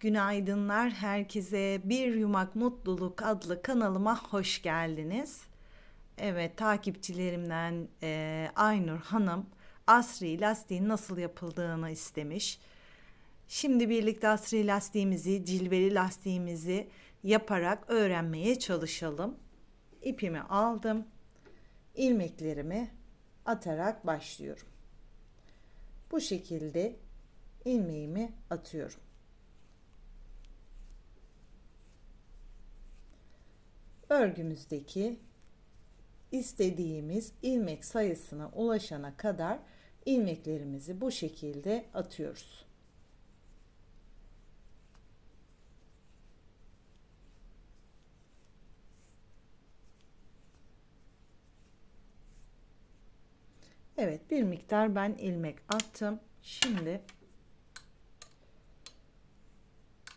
Günaydınlar herkese. Bir Yumak Mutluluk adlı kanalıma hoş geldiniz. Evet takipçilerimden e, Aynur Hanım asri lastiğin nasıl yapıldığını istemiş. Şimdi birlikte asri lastiğimizi, cilveli lastiğimizi yaparak öğrenmeye çalışalım. İpimi aldım. ilmeklerimi atarak başlıyorum. Bu şekilde ilmeğimi atıyorum. Örgümüzdeki istediğimiz ilmek sayısına ulaşana kadar ilmeklerimizi bu şekilde atıyoruz. Evet bir miktar ben ilmek attım. Şimdi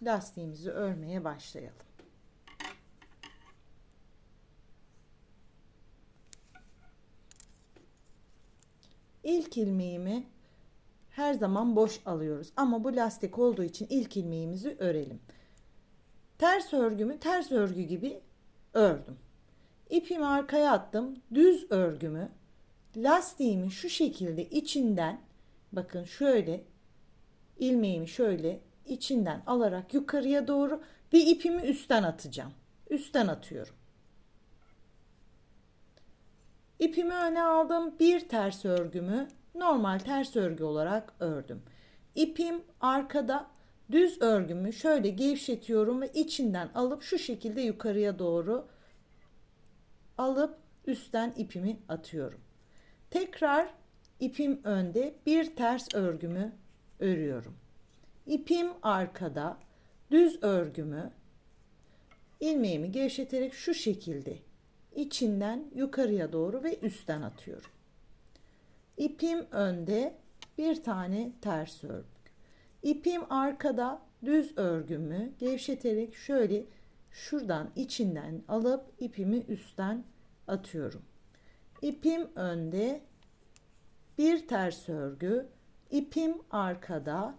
lastiğimizi örmeye başlayalım. İlk ilmeğimi her zaman boş alıyoruz. Ama bu lastik olduğu için ilk ilmeğimizi örelim. Ters örgümü ters örgü gibi ördüm. İpimi arkaya attım. Düz örgümü lastiğimi şu şekilde içinden bakın şöyle ilmeğimi şöyle içinden alarak yukarıya doğru bir ipimi üstten atacağım. Üstten atıyorum. İpimi öne aldım. Bir ters örgümü normal ters örgü olarak ördüm. İpim arkada düz örgümü şöyle gevşetiyorum ve içinden alıp şu şekilde yukarıya doğru alıp üstten ipimi atıyorum. Tekrar ipim önde bir ters örgümü örüyorum. İpim arkada düz örgümü ilmeğimi gevşeterek şu şekilde içinden yukarıya doğru ve üstten atıyorum. İpim önde bir tane ters örgü. İpim arkada düz örgümü gevşeterek şöyle şuradan içinden alıp ipimi üstten atıyorum. İpim önde bir ters örgü, ipim arkada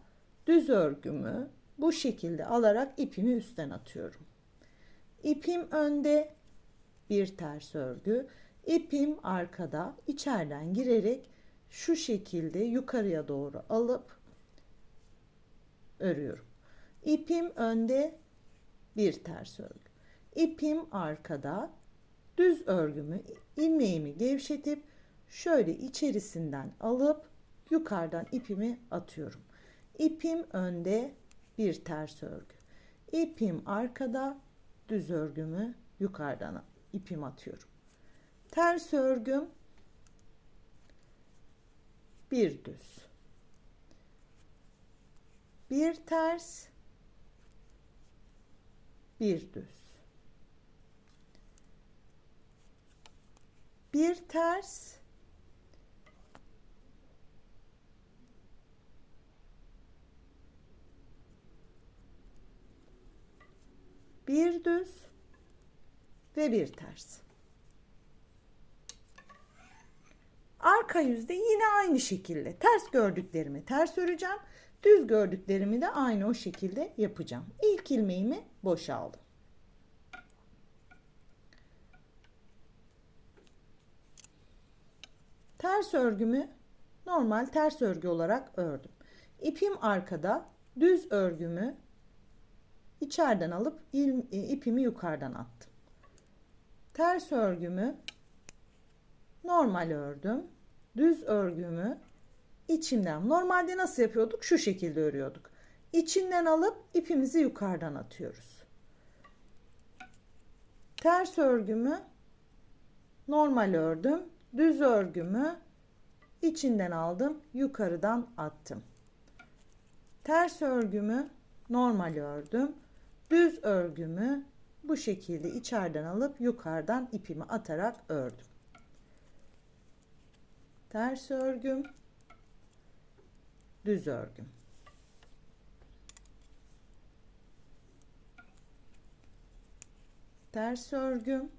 düz örgümü bu şekilde alarak ipimi üstten atıyorum. İpim önde bir ters örgü. İpim arkada içeriden girerek şu şekilde yukarıya doğru alıp örüyorum. İpim önde bir ters örgü. İpim arkada düz örgümü ilmeğimi gevşetip şöyle içerisinden alıp yukarıdan ipimi atıyorum. İpim önde bir ters örgü. İpim arkada düz örgümü yukarıdan ipim atıyorum. Ters örgüm bir düz. Bir ters bir düz. Bir ters bir düz ve bir ters. Arka yüzde yine aynı şekilde ters gördüklerimi ters öreceğim. Düz gördüklerimi de aynı o şekilde yapacağım. İlk ilmeğimi boşaldım. Ters örgümü normal ters örgü olarak ördüm. İpim arkada, düz örgümü içeriden alıp ipimi yukarıdan attım. Ters örgümü normal ördüm. Düz örgümü içinden normalde nasıl yapıyorduk? Şu şekilde örüyorduk. İçinden alıp ipimizi yukarıdan atıyoruz. Ters örgümü normal ördüm. Düz örgümü içinden aldım, yukarıdan attım. Ters örgümü normal ördüm. Düz örgümü bu şekilde içeriden alıp yukarıdan ipimi atarak ördüm. Ters örgüm, düz örgüm. Ters örgüm,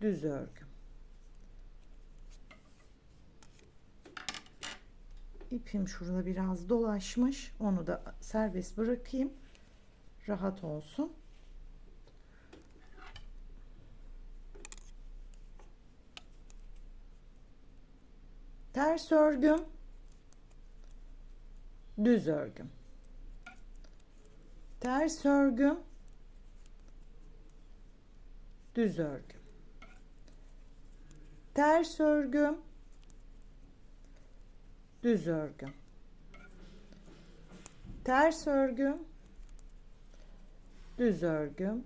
düz örgüm. İpim şurada biraz dolaşmış. Onu da serbest bırakayım. Rahat olsun. Ters örgüm. Düz örgüm. Ters örgüm. Düz örgüm. Ters örgüm. Düz örgüm. Ters örgüm. Düz örgüm.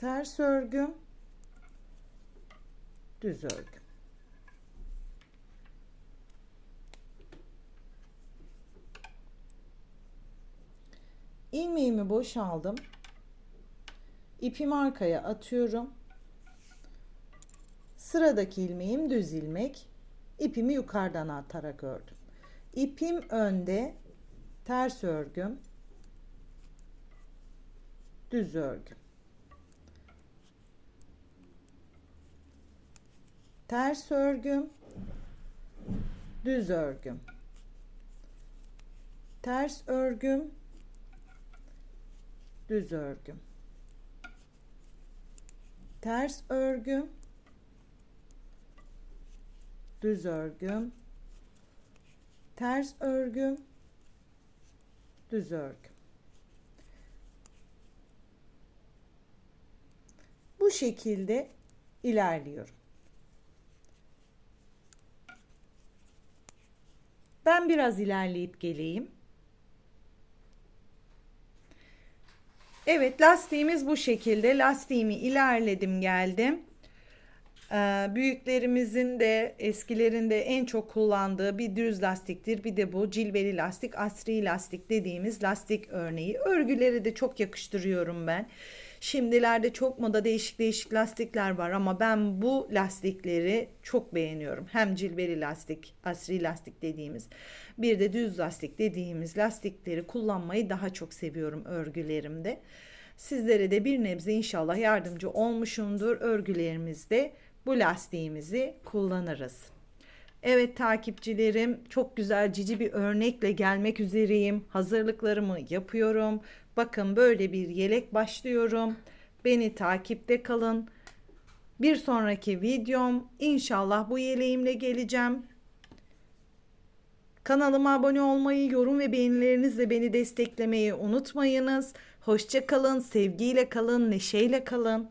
Ters örgüm. Düz örgüm. ilmeğimi boşaldım. İpimi arkaya atıyorum. Sıradaki ilmeğim düz ilmek. İpimi yukarıdan atarak ördüm. İpim önde, ters örgüm, düz örgüm. Ters örgüm, düz örgüm. Ters örgüm, düz örgüm. Ters örgüm düz örgüm. Ters örgüm düz örgüm. Bu şekilde ilerliyorum ben biraz ilerleyip geleyim Evet lastiğimiz bu şekilde. Lastiğimi ilerledim geldim. Ee, büyüklerimizin de eskilerinde en çok kullandığı bir düz lastiktir. Bir de bu cilveli lastik, asri lastik dediğimiz lastik örneği. Örgüleri de çok yakıştırıyorum ben. Şimdilerde çok moda değişik değişik lastikler var ama ben bu lastikleri çok beğeniyorum. Hem cilveli lastik, asri lastik dediğimiz bir de düz lastik dediğimiz lastikleri kullanmayı daha çok seviyorum örgülerimde. Sizlere de bir nebze inşallah yardımcı olmuşumdur. Örgülerimizde bu lastiğimizi kullanırız. Evet takipçilerim çok güzel cici bir örnekle gelmek üzereyim. Hazırlıklarımı yapıyorum. Bakın böyle bir yelek başlıyorum. Beni takipte kalın. Bir sonraki videom inşallah bu yeleğimle geleceğim. Kanalıma abone olmayı, yorum ve beğenilerinizle beni desteklemeyi unutmayınız. Hoşça kalın, sevgiyle kalın, neşeyle kalın.